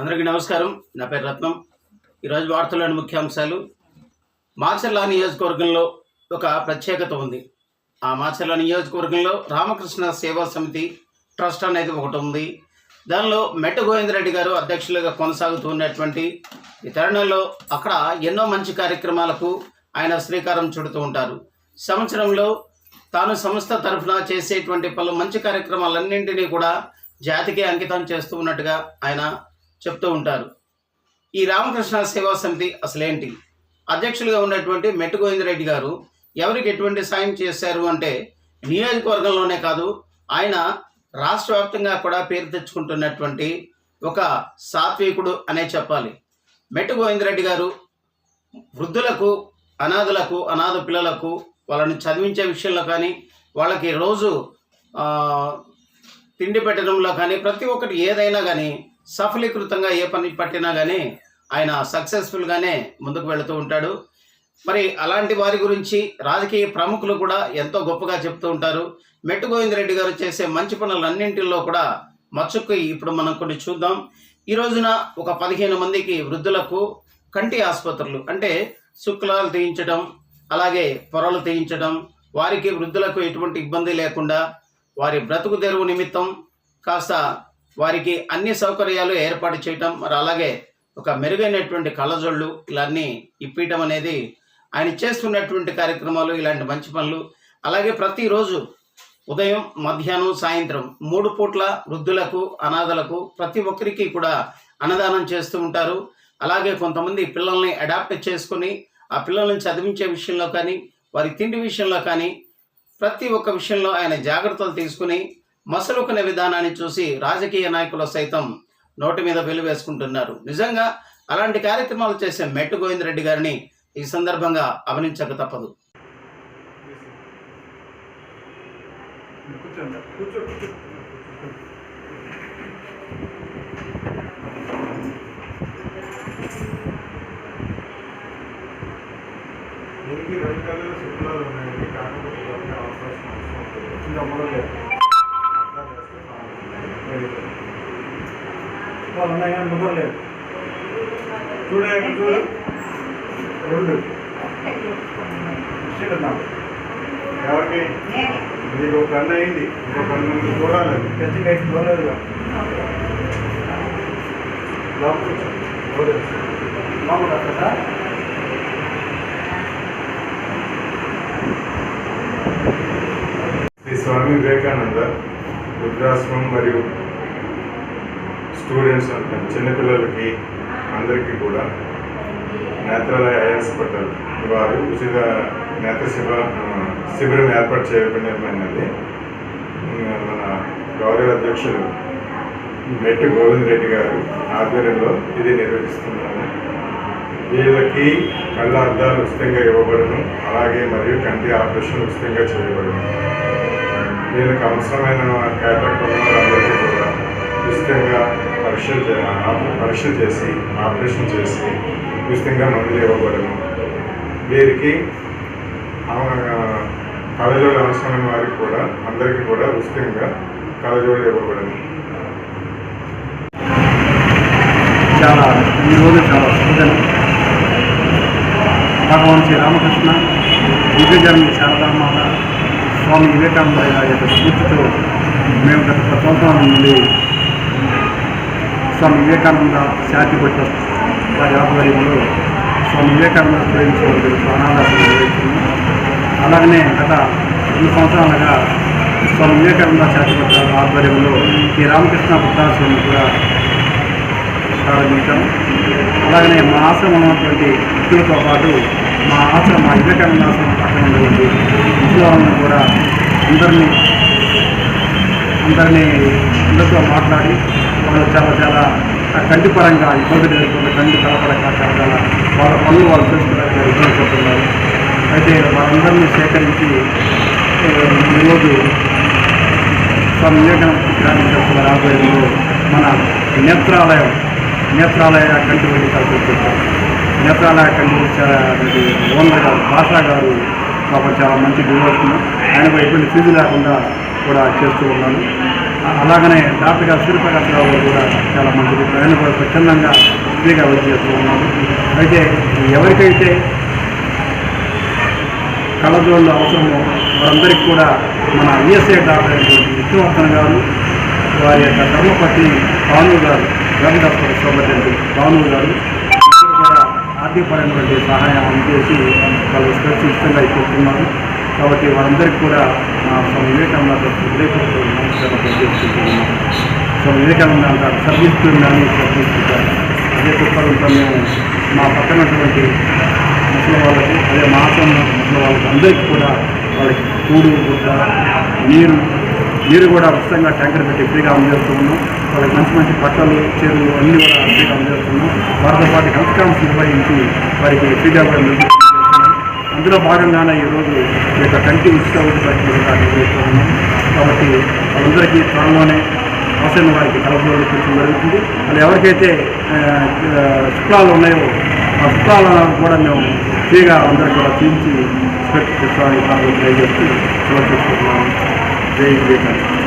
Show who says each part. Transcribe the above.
Speaker 1: అందరికీ నమస్కారం. నా పేరు రత్నం. ఈరోజు వార్తల్లోని ముఖ్యాంశాలు. మాచర్ల నియోజకవర్గంలో ఒక ప్రత్యేకత ఉంది. ఆ మాచర్ల నియోజకవర్గంలో రామకృష్ణ సేవా సమితి ట్రస్ట్ అనేది ఒకటి ఉంది. దానిలో మెట్ట గోవిందరెడ్డి గారు అధ్యక్షులుగా కొనసాగుతూ ఉన్నటువంటి ఈ తరుణంలో అక్కడ ఎన్నో మంచి కార్యక్రమాలకు ఆయన శ్రీకారం చుడుతూ ఉంటారు. సంవత్సరంలో తాను సంస్థ తరఫున చేసేటువంటి పలు మంచి కార్యక్రమాలన్నింటినీ కూడా జాతికి అంకితం చేస్తూ ఉన్నట్టుగా ఆయన చెప్తూ ఉంటారు. ఈ రామకృష్ణ సేవా సమితి అసలేంటి? అధ్యక్షులుగా ఉన్నటువంటి మెట్టు గోవిందరెడ్డి గారు ఎవరికి ఎటువంటి సాయం చేశారు అంటే నియోజకవర్గంలోనే కాదు ఆయన రాష్ట్ర వ్యాప్తంగా కూడా పేరు తెచ్చుకుంటున్నటువంటి ఒక సాత్వికుడు అనే చెప్పాలి. మెట్టు గోవిందరెడ్డి గారు వృద్ధులకు అనాథులకు అనాథ పిల్లలకు వాళ్ళని చదివించే విషయంలో కానీ వాళ్ళకి రోజు తిండి పెట్టడంలో కానీ ప్రతి ఒక్కటి ఏదైనా కానీ సఫలీకృతంగా ఏ పని పట్టినా కానీ ఆయన సక్సెస్ఫుల్గానే ముందుకు వెళుతూ ఉంటాడు. మరి అలాంటి వారి గురించి రాజకీయ ప్రముఖులు కూడా ఎంతో గొప్పగా చెప్తూ ఉంటారు. మెట్టు గోవిందరెడ్డి గారు చేసే మంచి పనులన్నింటిలో కూడా మచ్చుకు ఇప్పుడు మనం కొన్ని చూద్దాం. ఈ రోజున ఒక పదిహేను మందికి వృద్ధులకు కంటి ఆసుపత్రులు అంటే శుక్లాలు తీయించడం అలాగే పొరలు తీయించడం వారికి వృద్ధులకు ఎటువంటి ఇబ్బంది లేకుండా వారి బ్రతుకు తెరువు నిమిత్తం కాస్త వారికి అన్ని సౌకర్యాలు ఏర్పాటు చేయటం మరి అలాగే ఒక మెరుగైనటువంటి కళ్ళజోళ్ళు ఇలాన్ని ఇప్పించడం అనేది ఆయన చేస్తున్నటువంటి కార్యక్రమాలు ఇలాంటి మంచి పనులు. అలాగే ప్రతిరోజు ఉదయం మధ్యాహ్నం సాయంత్రం మూడు పూట్ల వృద్ధులకు అనాథలకు ప్రతి ఒక్కరికి కూడా అన్నదానం చేస్తూ ఉంటారు. అలాగే కొంతమంది పిల్లల్ని అడాప్ట్ చేసుకొని ఆ పిల్లల్ని చదివించే విషయంలో కానీ వారి తిండి విషయంలో కానీ ప్రతి ఒక్క విషయంలో ఆయన జాగ్రత్తలు తీసుకుని మసలుకునే విధానాన్ని చూసి రాజకీయ నాయకులు సైతం నోటి మీద వెలువేసుకుంటున్నారు నిజంగా అలాంటి కార్యక్రమాలు చేసే మెట్టు గోవిందరెడ్డి గారిని ఈ సందర్భంగా అభినంచక తప్పదు.
Speaker 2: దీనికి రెండు కళ్ళు శుక్లాలు ఉన్నాయండి. కాకపోతే ఇవన్నీ ఆపరేషన్ అవసరం ఉంటుంది ఇంకా మొదలలేదు అర్థం చేస్తే బాగుంటుంది. Very good. వాళ్ళు ఉన్నాయి కానీ ముదరలేదు చూడ ఇక్కడ చూడు. రెండు. ఎవరికి? మీకు ఒక కన్ను అయింది. ఇంకో కన్ను చూడాలి. ఖచ్చితంగా అయితే. చూడలేదు. కదా. శ్రీ స్వామి వివేకానంద వృద్ధాశ్రమం మరియు స్టూడెంట్స్ చిన్నపిల్లలకి అందరికీ కూడా నేత్రాలయ ఆయాసపడ్డారు వారు ఉచిత నేత్ర శిబ శిబిరం ఏర్పాటు చేయబడినది. మన గౌరవ అధ్యక్షులు మెట్టు గోవింద్ రెడ్డి గారు ఆధ్వర్యంలో ఇది నిర్వహిస్తున్నాము వీళ్ళకి కళ్ళ అద్దాలు ఉచితంగా ఇవ్వబడును. అలాగే మరియు కంటి ఆపరేషన్ ఉచితంగా చేయబడును. వీళ్ళకి అవసరమైన కార్యక్రమాలందరికీ కూడా ఉచితంగా పరీక్షలు చే- ఆ- పరీక్షలు చేసి ఆపరేషన్ చేసి ఉచితంగా మందులు ఇవ్వబడము. వీరికి ఆ- కళ్ళజోడు అవసరమైన వారికి కూడా అందరికీ కూడా ఉచితంగా కళ్ళజోడు ఇవ్వబడును
Speaker 3: చాలా ఈరోజు చాలా శుభదినం. భగవాన్ శ్రీ రామకృష్ణ దివ్యజన్మ శారదామాత స్వామి వివేకానంద యొక్క స్ఫూర్తితో మేము గత పది సంవత్సరాల నుండి స్వామి వివేకానంద శాంతి పట్ల వారి ఆధ్వర్యంలో స్వామి వివేకానంద స్టూడెంట్స్ వాళ్ళు అలాగనే గత రెండు సంవత్సరాలుగా స్వామి వివేకానంద శాంతి పట్ల ఆధ్వర్యంలో శ్రీ రామకృష్ణ వృద్ధాశ్రమం కూడా ప్రారంభించాం అలాగనే మా ఆశ్రమం ఉన్నటువంటి వ్యక్తులతో పాటు మా ఆశ్రమం మా వివేకానంద ఆశ్రమం పక్కన ఉన్నటువంటి ముసలివాళ్ళని కూడా అందరినీ అందరినీ అందరితో మాట్లాడి వాళ్ళు చాలా చాలా కంటిపరంగా కంటి పరంగా ఇబ్బందులు ఎదుర్కొంటే కంటి కలపరంగా చాలా చాలా వాళ్ళ పనులు వాళ్ళు చేసుకోవడానికి ఇబ్బంది పడుతున్నారు అయితే వాళ్ళందరినీ సేకరించి ఈరోజు స్వామి వివేకానంద గ్రామీణ ట్రస్ట్ ఆధ్వర్యంలో మన నేత్రాలయం నేత్రాలయ కంటి వెళ్ళి కల్పించారు నేత్రాలయ కంటి వైద్య ఓనర్ గారు భాషా గారు పాపం చాలా మంచి డివోషన్ ఆయన కూడా ఎటువంటి ఫీజు లేకుండా కూడా చేస్తూ ఉన్నాను అలాగనే డాక్టర్ గారు సూర్యప్రకాశ్ రావు గారు కూడా చాలా మంచిది. ఆయన కూడా స్వచ్ఛందంగా ఫ్రీగా వైద్యం చేస్తూ ఉన్నారు. అయితే ఎవరికైతే కళ్ళజోళ్ళు అవసరమో వారందరికీ కూడా మన ఈఎస్ఐ డాక్టర్ అయినటువంటి విష్ణువర్ధన్ గారు వారి యొక్క ధర్మపతి భాను గారు గవర్నమెంట్ డాక్టర్ సౌకర్యం భాను గారు కూడా ఆర్థికపరమైనటువంటి సహాయం అందజేసి వాళ్ళు స్పష్టంగా ఇష్టంగా ఇస్తున్నారు కాబట్టి వారందరికీ కూడా మా స్వామి వివేకానంద హృదయపూర్వక నమస్కారం తెలియజేసుకుంటున్నాం స్వామి వివేకానంద అంటారు సర్వీస్ టు అదే దృక్పథంతో మేము మా పక్కనటువంటి ముసలి వాళ్ళకి అదే మాసం ముసలి వాళ్ళకి అందరికీ కూడా వాళ్ళకి కూడు గుడ్డ నీరు నీరు కూడా ఉచితంగా ట్యాంకర్ పెట్టి ఫ్రీగా అందజేస్తూ ఉన్నాం వాళ్ళకి మంచి మంచి బట్టలు చీరలు అన్నీ కూడా ఫ్రీగా అందజేస్తున్నాం వారితో పాటు హెల్త్ క్యాంప్స్ నిర్వహించి వారికి ఫ్రీగా కూడా నిర్వహిస్తున్నాం అందులో భాగంగానే ఈరోజు ఈ యొక్క కంటి ఉచిత ఉచిత కూడా నిర్వహిస్తూ ఉన్నాం కాబట్టి వాళ్ళందరికీ త్వరలోనే అవసరమైన వారికి కలపడం పెట్టడం జరుగుతుంది. అది ఎవరికైతే ఆ, ఉన్నాయో ఆ శుక్లాలను కూడా మేము ఫ్రీగా అందరికీ కూడా తీర్చి స్పెక్ట్ చేసుకోవడానికి ట్రై చేస్తూ సెలవు చేసుకుంటున్నాము. జై వివేకానంద